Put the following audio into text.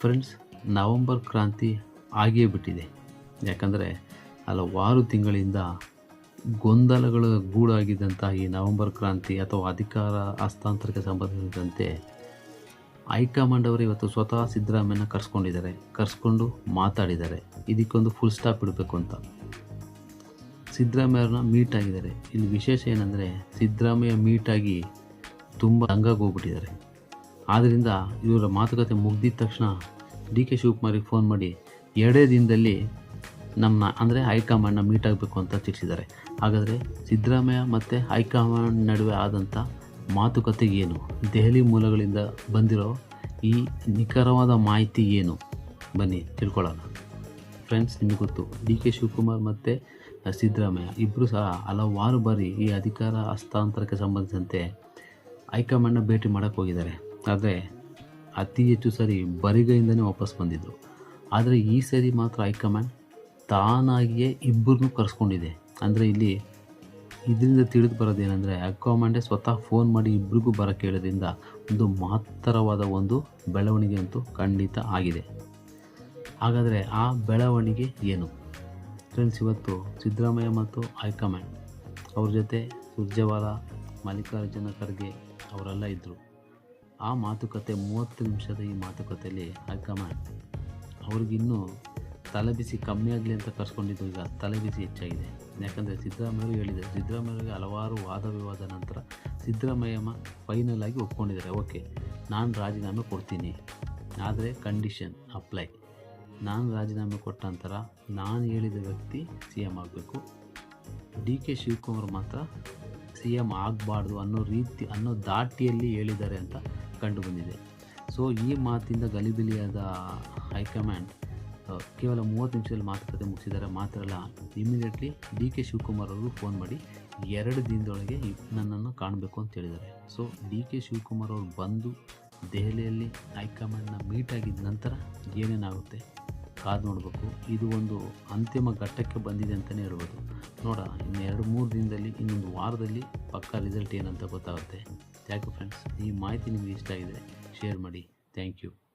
Friends, November ಕ್ರಾಂತಿ ಆಗಿಯೇ ಬಿಟ್ಟಿದೆ. ಯಾಕಂದರೆ ಹಲವಾರು ತಿಂಗಳಿಂದ ಗೊಂದಲಗಳ ಗೂಡಾಗಿದ್ದಂಥ ಈ ನವಂಬರ್ ಕ್ರಾಂತಿ ಅಥವಾ ಅಧಿಕಾರ ಹಸ್ತಾಂತರಕ್ಕೆ ಸಂಬಂಧಿಸಿದಂತೆ ಹೈಕಮಾಂಡ್ ಅವರು ಇವತ್ತು ಸ್ವತಃ ಸಿದ್ದರಾಮಯ್ಯನ ಕರೆಸ್ಕೊಂಡಿದ್ದಾರೆ. ಕರೆಸ್ಕೊಂಡು ಮಾತಾಡಿದ್ದಾರೆ. ಇದಕ್ಕೊಂದು ಫುಲ್ ಸ್ಟಾಪ್ ಇಡಬೇಕು ಅಂತ. ಸಿದ್ದರಾಮಯ್ಯವ್ರನ್ನ ಮೀಟ್ ಆಗಿದ್ದಾರೆ. ಇಲ್ಲಿ ವಿಶೇಷ ಏನಂದರೆ ಸಿದ್ದರಾಮಯ್ಯ ಮೀಟಾಗಿ ತುಂಬ ಹಂಗಾಗಿ ಹೋಗ್ಬಿಟ್ಟಿದ್ದಾರೆ. ಆದ್ದರಿಂದ ಇವರ ಮಾತುಕತೆ ಮುಗ್ದಿದ ತಕ್ಷಣ ಡಿ ಕೆ ಶಿವಕುಮಾರಿಗೆ ಫೋನ್ ಮಾಡಿ, ಎರಡೇ ದಿನದಲ್ಲಿ ನಮ್ಮ ಅಂದರೆ ಹೈಕಮಾಂಡ್ನ ಮೀಟ್ ಆಗಬೇಕು ಅಂತ ತಿಳಿಸಿದ್ದಾರೆ. ಹಾಗಾದರೆ ಸಿದ್ದರಾಮಯ್ಯ ಮತ್ತು ಹೈಕಮಾಂಡ್ ನಡುವೆ ಆದಂಥ ಮಾತುಕತೆ ಏನು? ದೆಹಲಿ ಮೂಲಗಳಿಂದ ಬಂದಿರೋ ಈ ನಿಖರವಾದ ಮಾಹಿತಿ ಏನು? ಬನ್ನಿ, ತಿಳ್ಕೊಳ್ಳೋಣ. ಫ್ರೆಂಡ್ಸ್ ನಿಮಗೆ ಗೊತ್ತು, ಡಿ ಕೆ ಶಿವಕುಮಾರ್ ಮತ್ತು ಸಿದ್ದರಾಮಯ್ಯ ಇಬ್ಬರು ಸಹ ಹಲವಾರು ಬಾರಿ ಈ ಅಧಿಕಾರ ಹಸ್ತಾಂತರಕ್ಕೆ ಸಂಬಂಧಿಸಿದಂತೆ ಹೈಕಮಾಂಡ್ನ ಭೇಟಿ ಮಾಡೋಕ್ಕೆ ಹೋಗಿದ್ದಾರೆ. ಆದರೆ ಅತಿ ಹೆಚ್ಚು ಸರಿ ಬರಿಗೈಯಿಂದನೇ ವಾಪಸ್ ಬಂದಿದ್ದರು ಆದರೆ ಈ ಸರಿ ಮಾತ್ರ ಹೈಕಮಾಂಡ್ ತಾನಾಗಿಯೇ ಇಬ್ಬರನ್ನೂ ಕರೆಸ್ಕೊಂಡಿದೆ. ಅಂದರೆ ಇಲ್ಲಿ ಇದರಿಂದ ತಿಳಿದು ಬರೋದೇನೆಂದರೆ ಹೈಕಮಾಂಡೇ ಸ್ವತಃ ಫೋನ್ ಮಾಡಿ ಇಬ್ಬರಿಗೂ ಬರೋಕ್ಕೆ ಹೇಳೋದ್ರಿಂದ ಒಂದು ಮಹತ್ತರವಾದ ಒಂದು ಬೆಳವಣಿಗೆ ಅಂತೂ ಖಂಡಿತ ಆಗಿದೆ. ಹಾಗಾದರೆ ಆ ಬೆಳವಣಿಗೆ ಏನು? ಫ್ರೆಂಡ್ಸ್, ಇವತ್ತು ಸಿದ್ದರಾಮಯ್ಯ ಮತ್ತು ಹೈಕಮಾಂಡ್ ಅವ್ರ ಜೊತೆ ಸುರ್ಜೇವಾಲ, ಮಲ್ಲಿಕಾರ್ಜುನ ಖರ್ಗೆ ಅವರೆಲ್ಲ ಇದ್ದರು ಆ ಮಾತುಕತೆ ಮೂವತ್ತು ನಿಮಿಷದ ಈ ಮಾತುಕತೆಯಲ್ಲಿ ಹೈಕಮಾಂಡ್ ಅವ್ರಿಗಿನ್ನೂ ತಲೆಬಿಸಿ ಕಮ್ಮಿ ಆಗಲಿ ಅಂತ ಕರ್ಸ್ಕೊಂಡಿದ್ದು ಈಗ ತಲೆಬಿಸಿ ಹೆಚ್ಚಾಗಿದೆ. ಯಾಕಂದರೆ ಸಿದ್ದರಾಮಯ್ಯ ಹೇಳಿದರು ಸಿದ್ದರಾಮಯ್ಯರಿಗೆ ಹಲವಾರು ವಾದ ವಿವಾದ ನಂತರ ಸಿದ್ದರಾಮಯ್ಯಮ್ಮ ಫೈನಲ್ ಆಗಿ ಒಪ್ಕೊಂಡಿದ್ದಾರೆ. ಓಕೆ ನಾನು ರಾಜೀನಾಮೆ ಕೊಡ್ತೀನಿ, ಆದರೆ ಕಂಡೀಷನ್ ಅಪ್ಲೈ ನಾನು ರಾಜೀನಾಮೆ ಕೊಟ್ಟ ನಂತರ ನಾನು ಹೇಳಿದ ವ್ಯಕ್ತಿ ಸಿ ಎಂ ಆಗಬೇಕು. ಡಿ ಕೆ ಶಿವಕುಮಾರ್ ಮಾತ್ರ ಸಿ ಎಂ ಆಗಬಾರ್ದು ಅನ್ನೋ ರೀತಿ, ಅನ್ನೋ ದಾಟಿಯಲ್ಲಿ ಹೇಳಿದ್ದಾರೆ ಅಂತ ಕಂಡು ಬಂದಿದೆ. ಸೊ ಈ ಮಾತಿಂದ ಗಲಿಬಿಲಿಯಾದ ಹೈಕಮಾಂಡ್ ಕೇವಲ ಮೂವತ್ತು ನಿಮಿಷದಲ್ಲಿ ಮಾತುಕತೆ ಮುಗಿಸಿದ್ದಾರೆ ಮಾತ್ರ ಅಲ್ಲ ಇಮಿಡಿಯೇಟ್ಲಿ ಡಿ ಕೆ ಶಿವಕುಮಾರ್ ಅವರು ಫೋನ್ ಮಾಡಿ ಎರಡು ದಿನದೊಳಗೆ ನನ್ನನ್ನು ಕಾಣಬೇಕು ಅಂತ ಹೇಳಿದ್ದಾರೆ. ಸೊ ಡಿ ಕೆ ಶಿವಕುಮಾರ್ ಅವರು ಬಂದು ದೆಹಲಿಯಲ್ಲಿ ಹೈಕಮಾಂಡ್ನ ಮೀಟ್ ಆಗಿದ ನಂತರ ಏನೇನಾಗುತ್ತೆ? ಕಾದು ನೋಡಬೇಕು. ಇದು ಒಂದು ಅಂತಿಮ ಘಟ್ಟಕ್ಕೆ ಬಂದಿದೆ ಅಂತಲೇ ಹೇಳ್ಬೋದು. ನೋಡ, ಇನ್ನು ಎರಡು ಮೂರು ದಿನದಲ್ಲಿ, ಇನ್ನೊಂದು ವಾರದಲ್ಲಿ ಪಕ್ಕಾ ರಿಸಲ್ಟ್ ಏನಂತ ಗೊತ್ತಾಗುತ್ತೆ. ಥ್ಯಾಂಕ್ ಯು ಫ್ರೆಂಡ್ಸ್ ಈ ಮಾಹಿತಿ ನಿಮಗೆ ಇಷ್ಟ ಆಗಿದೆ ಶೇರ್ ಮಾಡಿ. Thank you